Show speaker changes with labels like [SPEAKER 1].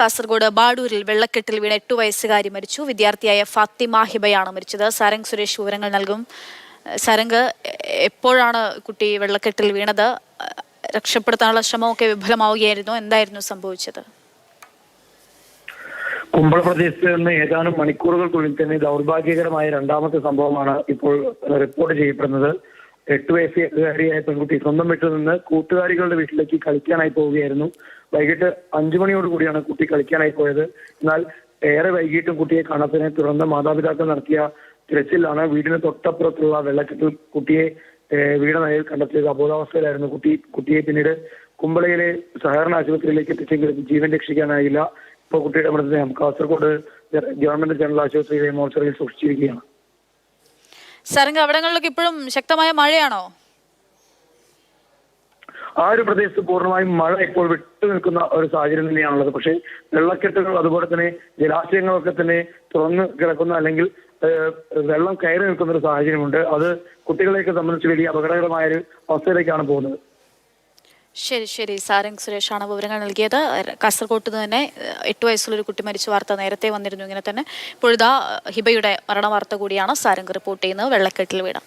[SPEAKER 1] കാസർഗോഡ് ബാഡൂരിൽ വെള്ളക്കെട്ടിൽ വീണ് എട്ടു വയസ്സുകാരി മരിച്ചു. വിദ്യാർത്ഥിയായ ഫാത്തിമ ഹിബയാണ് മരിച്ചത്. സാരംഗ് സുരേഷ് വിവരങ്ങൾ നൽകും. സാരംഗ് എപ്പോഴാണ് കുട്ടി വെള്ളക്കെട്ടിൽ വീണത്? രക്ഷപ്പെടുത്താനുള്ള ശ്രമമൊക്കെ വിഫലമാവുകയായിരുന്നു. എന്തായിരുന്നു സംഭവിച്ചത്?
[SPEAKER 2] കുമ്പള പ്രദേശത്ത് നിന്ന് ഏതാനും മണിക്കൂറുകൾക്കുള്ളിൽ തന്നെ ദൗർഭാഗ്യകരമായ രണ്ടാമത്തെ സംഭവമാണ് ഇപ്പോൾ റിപ്പോർട്ട് ചെയ്യപ്പെടുന്നത്. എട്ട് വയസ്സുകാരിയായ പെൺകുട്ടി സ്വന്തം വീട്ടിൽ നിന്ന് കൂട്ടുകാരികളുടെ വീട്ടിലേക്ക് കളിക്കാനായി പോവുകയായിരുന്നു. വൈകിട്ട് അഞ്ചു മണിയോട് കൂടിയാണ് കുട്ടി കളിക്കാനായി പോയത്. എന്നാൽ ഏറെ വൈകിട്ടും കുട്ടിയെ കാണാത്തതിനെ തുടർന്ന് മാതാപിതാക്കൾ നടത്തിയ തിരച്ചിലാണ് വീടിന് തൊട്ടപ്പുറത്തുള്ള വെള്ളക്കെട്ടിൽ കുട്ടിയെ വീണ നിലയിൽ കണ്ടെത്തിയത്. അബോധാവസ്ഥയിലായിരുന്നു കുട്ടി. കുട്ടിയെ പിന്നീട് കുമ്പളയിലെ സഹകരണ ആശുപത്രിയിലേക്ക് എത്തിച്ചെങ്കിലും ജീവൻ രക്ഷിക്കാനായില്ല. ഇപ്പോൾ കുട്ടിയുടെ മൃതദേഹം കാസർഗോഡ് ഗവൺമെന്റ് ജനറൽ ആശുപത്രിയിലെ മോർച്ചറിയിൽ സൂക്ഷിച്ചിരിക്കുകയാണ്.
[SPEAKER 1] സാറിന്റെ അവിടങ്ങളിലൊക്കെ ഇപ്പോഴും ശക്തമായ മഴയാണോ?
[SPEAKER 2] ആ ഒരു പ്രദേശത്ത് പൂർണമായും മഴ ഇപ്പോൾ വിട്ടു നിൽക്കുന്ന ഒരു സാഹചര്യം തന്നെയാണുള്ളത്. പക്ഷേ വെള്ളക്കെട്ടുകൾ അതുപോലെ തന്നെ ജലാശയങ്ങളൊക്കെ തന്നെ തുറന്നു കിടക്കുന്ന അല്ലെങ്കിൽ വെള്ളം കയറി നിൽക്കുന്ന ഒരു സാഹചര്യമുണ്ട്. അത് കുട്ടികളെയൊക്കെ സംബന്ധിച്ച് വലിയ അപകടകരമായ ഒരു അവസ്ഥയിലേക്കാണ് പോകുന്നത്.
[SPEAKER 1] ശരി ശരി. സാരംഗ് സുരേഷാണ് വിവരങ്ങൾ നൽകിയത്. കാസർഗോട്ട് തന്നെ എട്ട് വയസ്സുള്ളൊരു കുട്ടി മരിച്ച വാർത്ത നേരത്തെ വന്നിരുന്നു. ഇങ്ങനെ തന്നെ. ഇപ്പോഴിതാ ഹിബയുടെ മരണ വാർത്ത കൂടിയാണ് സാരംഗ് റിപ്പോർട്ട് ചെയ്യുന്നത്. വെള്ളക്കെട്ടിൽ വീണ